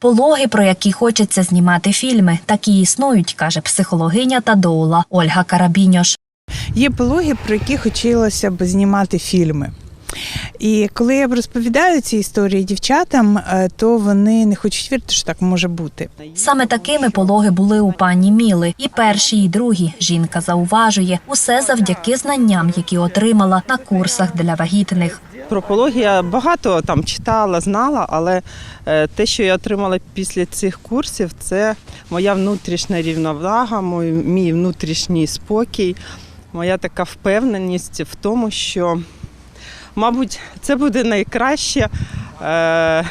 Пологи, про які хочеться знімати фільми, такі існують, каже психологиня та доула Ольга Карабіньош. Є пологи, про які хотілося б знімати фільми. І коли я розповідаю ці історії дівчатам, е, то вони не хочуть вірити, що так може бути. Саме такими пологи були у пані Міли. І перші, і другі. Жінка зауважує усе завдяки знанням, які отримала на курсах для вагітних. Про пологи я багато там читала, знала, але е, те, що я отримала після цих курсів, це моя внутрішня рівновага, мій внутрішній спокій, моя така впевненість в тому, що, мабуть, це буде найкраще, е,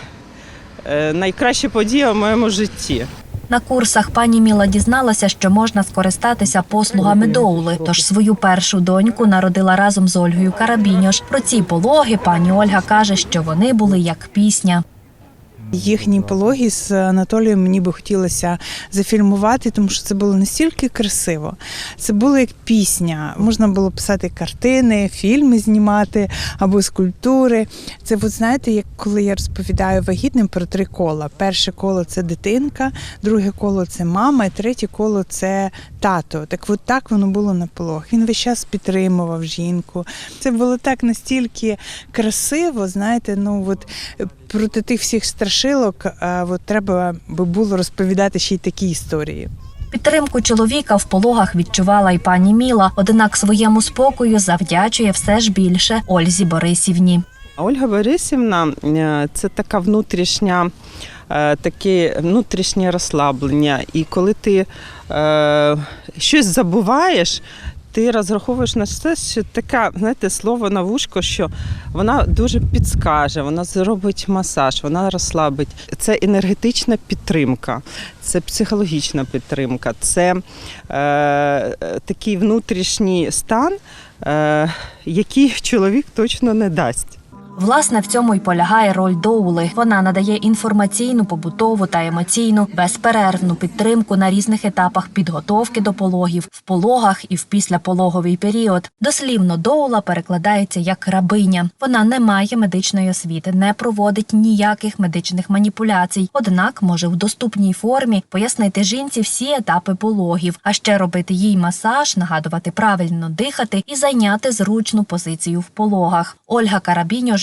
е, найкраща подія в моєму житті. На курсах пані Міла дізналася, що можна скористатися послугами доули. Тож свою першу доньку народила разом з Ольгою Карабіньош. Про ці пологи пані Ольга каже, що вони були як пісня. Їхні пологи з Анатолієм мені би хотілося зафільмувати, тому що це було настільки красиво. Це було як пісня. Можна було писати картини, фільми знімати або скульптури. Це, от знаєте, як коли я розповідаю вагітним про три кола. Перше коло це дитинка, друге коло це мама, і третє коло це тато. Так от так воно було на пологах. Він весь час підтримував жінку. Це було так настільки красиво, знаєте, ну от проти тих всіх страшилок, а, от треба би було розповідати ще й такі історії. Підтримку чоловіка в пологах відчувала й пані Міла, однак своєму спокою завдячує все ж більше Ользі Борисівні. Ольга Борисівна е, це така внутрішня. е, Таке внутрішнє розслаблення, і коли ти е, щось забуваєш, ти розраховуєш на це, що таке, знаєте, слово на вушко, що вона дуже підскаже, вона зробить масаж, вона розслабить. Це енергетична підтримка, це психологічна підтримка, це е, такий внутрішній стан, е, який чоловік точно не дасть. Власне, в цьому й полягає роль доули. Вона надає інформаційну, побутову та емоційну безперервну підтримку на різних етапах підготовки до пологів, в пологах і в післяпологовий період. Дослівно доула перекладається як рабиня. Вона не має медичної освіти, не проводить ніяких медичних маніпуляцій, однак може в доступній формі пояснити жінці всі етапи пологів, а ще робити їй масаж, нагадувати правильно дихати і зайняти зручну позицію в пологах. Ольга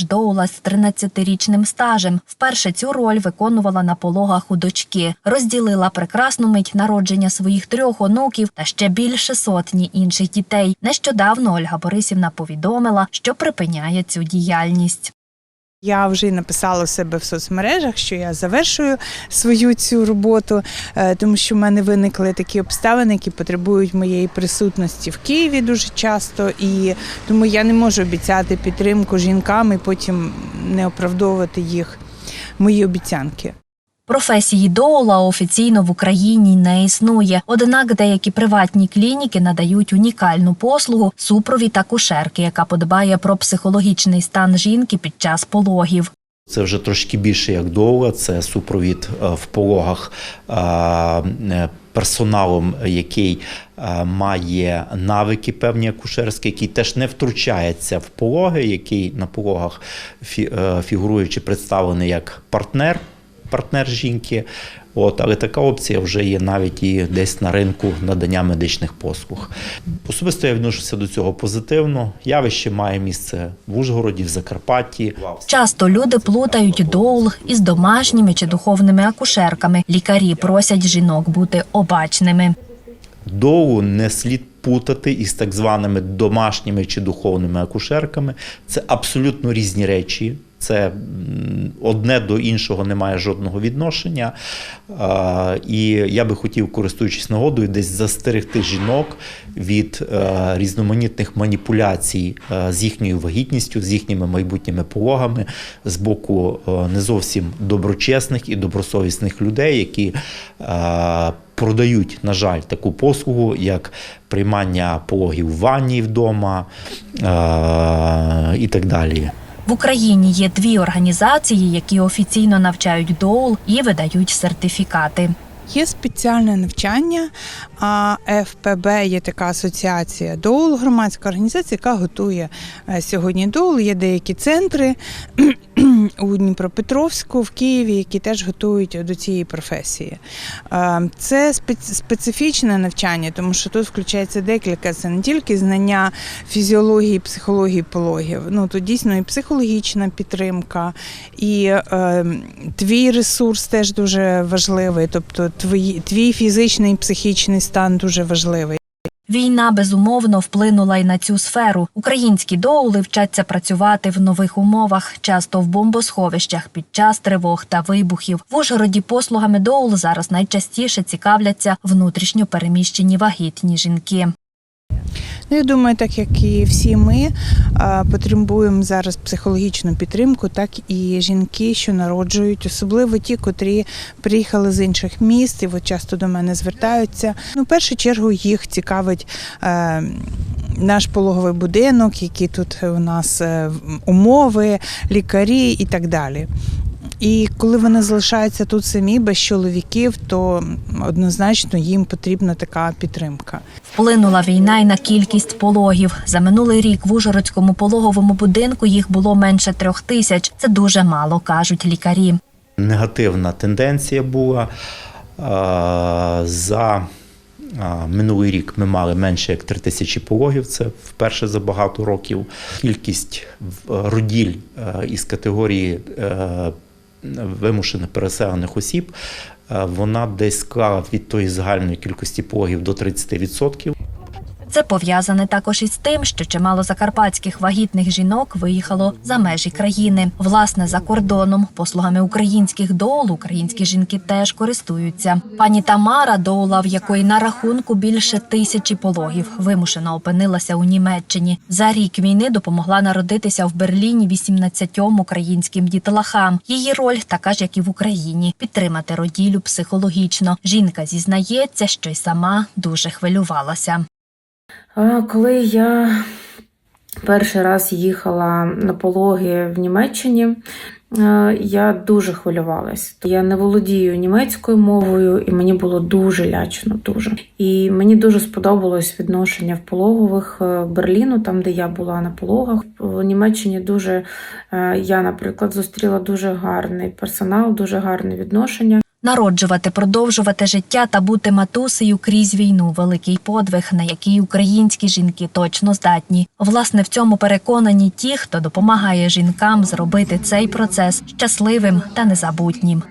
Карабіньош доула з 13-річним стажем. Вперше цю роль виконувала на пологах у дочки, розділила прекрасну мить народження своїх трьох онуків та ще більше сотні інших дітей. Нещодавно Ольга Борисівна повідомила, що припиняє цю діяльність. Я вже написала себе в соцмережах, що я завершую свою цю роботу, е, тому що в мене виникли такі обставини, які потребують моєї присутності в Києві дуже часто, і тому я не можу обіцяти підтримку жінкам і потім не оправдовувати їх мої обіцянки. Професії доула офіційно в Україні не існує. Однак деякі приватні клініки надають унікальну послугу супровід акушерки, яка подбає про психологічний стан жінки під час пологів. Це вже трошки більше як довго. Це супровід е, в пологах е, е, персоналом, який має навики певні акушерські, який теж не втручається в пологи, який на пологах фі- фігуруючи представлений як партнер, партнер жінки. От, але така опція вже є навіть і десь на ринку надання медичних послуг. Особисто я відношуся до цього позитивно. Явище має місце в Ужгороді, в Закарпатті. Часто люди плутають доул із домашніми чи духовними акушерками. Лікарі просять жінок бути обачними. Доу не слід путати із так званими домашніми чи духовними акушерками. Це абсолютно різні речі. Це одне до іншого не має жодного відношення. І я би хотів, користуючись нагодою, десь застерегти жінок від е, різноманітних маніпуляцій е, з їхньою вагітністю, з їхніми майбутніми пологами з боку е, не зовсім доброчесних і добросовісних людей, які продають, на жаль, таку послугу, як приймання пологів в ванні вдома і так далі. В Україні є дві організації, які офіційно навчають доул і видають сертифікати. Є спеціальне навчання, а ФПБ є така асоціація доул, громадська організація, яка готує е, сьогодні доул. Є деякі центри, у Дніпропетровську, в Києві, які теж готують до цієї професії. Це специфічне навчання, тому що тут включається декілька. Це не тільки знання фізіології, психології пологів. Ну тут дійсно і психологічна підтримка, і е, твій ресурс теж дуже важливий. Тобто твій, твій фізичний і психічний стан дуже важливий. Війна безумовно вплинула й на цю сферу. Українські доули вчаться працювати в нових умовах, часто в бомбосховищах під час тривог та вибухів. В Ужгороді послугами доул зараз найчастіше цікавляться внутрішньо переміщені вагітні жінки. Ну, я думаю, так як і всі ми потребуємо зараз психологічну підтримку, так і жінки, що народжують, особливо ті, котрі приїхали з інших міст і от часто до мене звертаються. Ну, в першу чергу їх цікавить. Е, наш пологовий будинок, які тут у нас е, умови, лікарі і так далі. І коли вони залишаються тут самі без чоловіків, то однозначно їм потрібна така підтримка. Вплинула війна й на кількість пологів. За минулий рік в Ужгородському пологовому будинку їх було менше трьох тисяч. Це дуже мало, кажуть лікарі. негативна тенденція була. За минулий рік ми мали менше як 3 тисячі пологів. Це вперше за багато років. Кількість роділь із категорії е, вимушено переселених осіб. е, Вона десь склала від тої загальної кількості пологів до 30%. Це пов'язане також із тим, що чимало закарпатських вагітних жінок виїхало за межі країни. Власне, за кордоном послугами українських доул українські жінки теж користуються. Пані Тамара, доула, в якої на рахунку більше тисячі пологів, вимушено опинилася у Німеччині. За рік війни допомогла народитися в Берліні 18 українським дітлахам. Її роль така ж, як і в Україні підтримати роділю психологічно. Жінка зізнається, що й сама дуже хвилювалася. Коли я перший раз їхала на пологи в Німеччині, е, я дуже хвилювалась. Я не володію німецькою мовою, і мені було дуже лячно. Дуже. І мені дуже сподобалось відношення в пологових е, Берліну, там де я була на пологах. В Німеччині дуже е, я, наприклад, зустріла дуже гарний персонал, дуже гарне відношення. Народжувати, продовжувати життя та бути матусею крізь війну великий подвиг, на який українські жінки точно здатні. Власне, в цьому переконані ті, хто допомагає жінкам зробити цей процес щасливим та незабутнім.